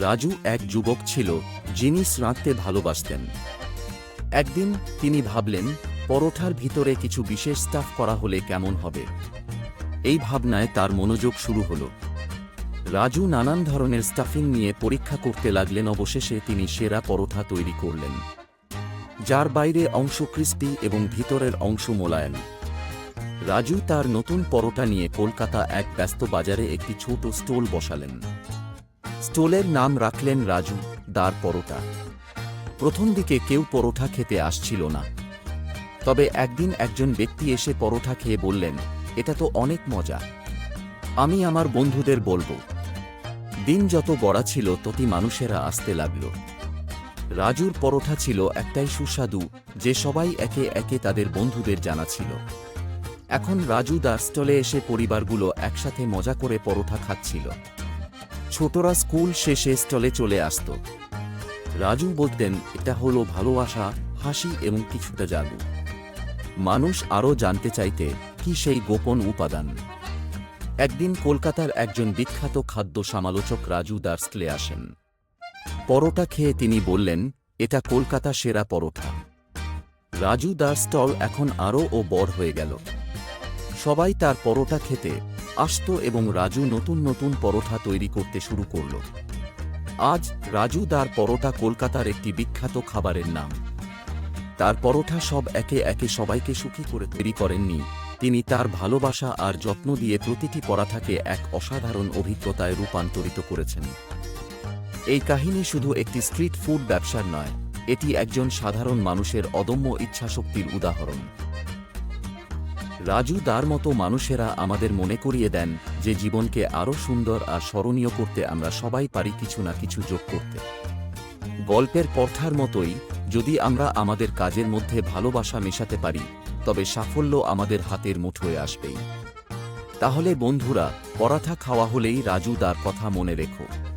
রাজু এক যুবক ছিল যিনি রাঁধতে ভালোবাসতেন। একদিন তিনি ভাবলেন, পরোঠার ভিতরে কিছু বিশেষ স্টাফ করা হলে কেমন হবে? এই ভাবনায় তার মনোযোগ শুরু হলো। রাজু নানান ধরনের স্টাফিং নিয়ে পরীক্ষা করতে লাগলেন, অবশেষে তিনি সেরা পরোঠা তৈরি করলেন। যার বাইরে অংশ ক্রিস্পি এবং ভিতরের অংশ মোলায়েম। রাজু তার নতুন পরোটা নিয়ে কলকাতা এক ব্যস্ত বাজারে একটি ছোট স্টোল বসালেন। স্টোলের নাম রাখলেন রাজু দার পরোটা। প্রথম দিকে কেউ পরোঠা খেতে আসছিল না। তবে একদিন একজন ব্যক্তি এসে পরোঠা খেয়ে বললেন, এটা তো অনেক মজা। আমি আমার বন্ধুদের বলব। দিন যত গড়া ছিল, ততি মানুষেরা আসতে লাগল। রাজুর পরোঠা ছিল একটাই সুস্বাদু, যে সবাই একে একে তাদের বন্ধুদের জানাছিল এখন রাজু দার স্টলে এসে পরিবারগুলো একসাথে মজা করে পরোঠা খাচ্ছিল। ছোটরা স্কুল শেষে স্টলে চলে আসত। রাজু বলতেন, এটা হলো ভালোবাসা, হাসি এবং কিছুটা জাদু। মানুষ আরও জানতে চাইতে কি সেই গোপন উপাদান? একদিন কলকাতার একজন বিখ্যাত খাদ্য সমালোচক রাজু দার্সলে আসেন। পরোটা খেয়ে তিনি বললেন, এটা কলকাতা সেরা পরোটা। রাজু দার স্টল এখন আরও ও বড় হয়ে গেল। সবাই তার পরোটা খেতে আসত এবং রাজু নতুন নতুন পরোটা তৈরি করতে শুরু করল। আজ রাজু দার পরোটা কলকাতার একটি বিখ্যাত খাবারের নাম। তার পরোটা সব একে একে সবাইকে সুখী করে তৈরি করেননি। তিনি তার ভালোবাসা আর যত্ন দিয়ে প্রতিটি পরাঠাকে এক অসাধারণ অভিজ্ঞতায় রূপান্তরিত করেছেন। এই কাহিনী শুধু একটি স্ট্রিট ফুড ব্যবসার নয়, এটি একজন সাধারণ মানুষের অদম্য ইচ্ছাশক্তির উদাহরণ। রাজু দার মতো মানুষেরা আমাদের মনে করিয়ে দেন যে জীবনকে আরও সুন্দর আর স্মরণীয় করতে আমরা সবাই পারি কিছু না কিছু যোগ করতে। গল্পের পর্থার মতোই, যদি আমরা আমাদের কাজের মধ্যে ভালোবাসা মেশাতে পারি, তবে সাফল্য আমাদের হাতের মুঠোয় আসবেই। তাহলে বন্ধুরা, পরাঠা খাওয়া হলেই রাজু দার কথা মনে রেখো।